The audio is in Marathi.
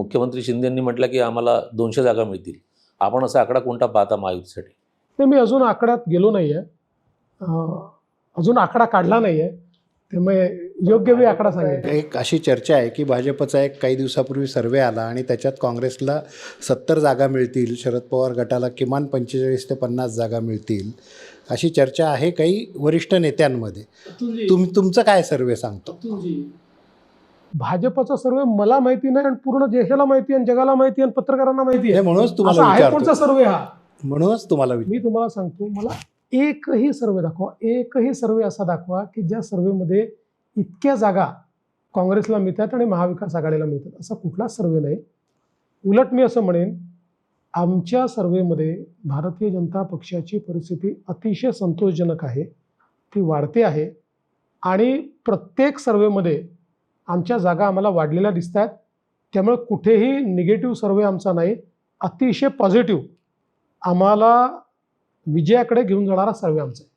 मुख्यमंत्री शिंदेंनी म्हटलं की आम्हाला दोनशे जागा मिळतील. आपण असा आकडा कोणता पाहता महायुतीसाठी? ते मी अजून आकड्यात गेलो नाही आहे अजून आकडा काढला नाही आहे त्यामुळे योग्य वेळी आकडा सांगेल एक अशी चर्चा आहे की भाजपचा एक काही दिवसापूर्वी सर्वे आला आणि त्याच्यात काँग्रेसला सत्तर जागा मिळतील शरद पवार गटाला किमान पंचेचाळीस ते पन्नास जागा मिळतील. अशी चर्चा आहे काही वरिष्ठ नेत्यांमध्ये. तुम तुमचं काय सर्वे सांगतो? भाजपचा सर्वे मला माहिती नाही आणि पूर्ण देशाला माहिती आहे आणि जगाला माहिती आहे आणि पत्रकारांना माहिती आहे. म्हणूनच तुम्हाला आहे कोणचा सर्वे हा? म्हणूनच तुम्हाला मी तुम्हाला सांगतो मला एकही सर्वे दाखवा एकही सर्वे असा दाखवा की ज्या सर्वेमध्ये इतक्या जागा काँग्रेसला मिळतात आणि महाविकास आघाडीला मिळतात. असा कुठलाच सर्वे नाही. उलट मी असं म्हणेन आमच्या सर्वेमध्ये भारतीय जनता पक्षाची परिस्थिती अतिशय संतोषजनक आहे. ती वाढते आहे. आणि प्रत्येक सर्वेमध्ये आमच्या जागा आम्हाला वाढलेल्या दिसत आहेत त्यामुळे कुठेही निगेटिव्ह सर्वे आमचा नाही. अतिशय पॉझिटिव्ह आम्हाला विजयाकडे घेऊन जाणारा सर्वे आमचा आहे.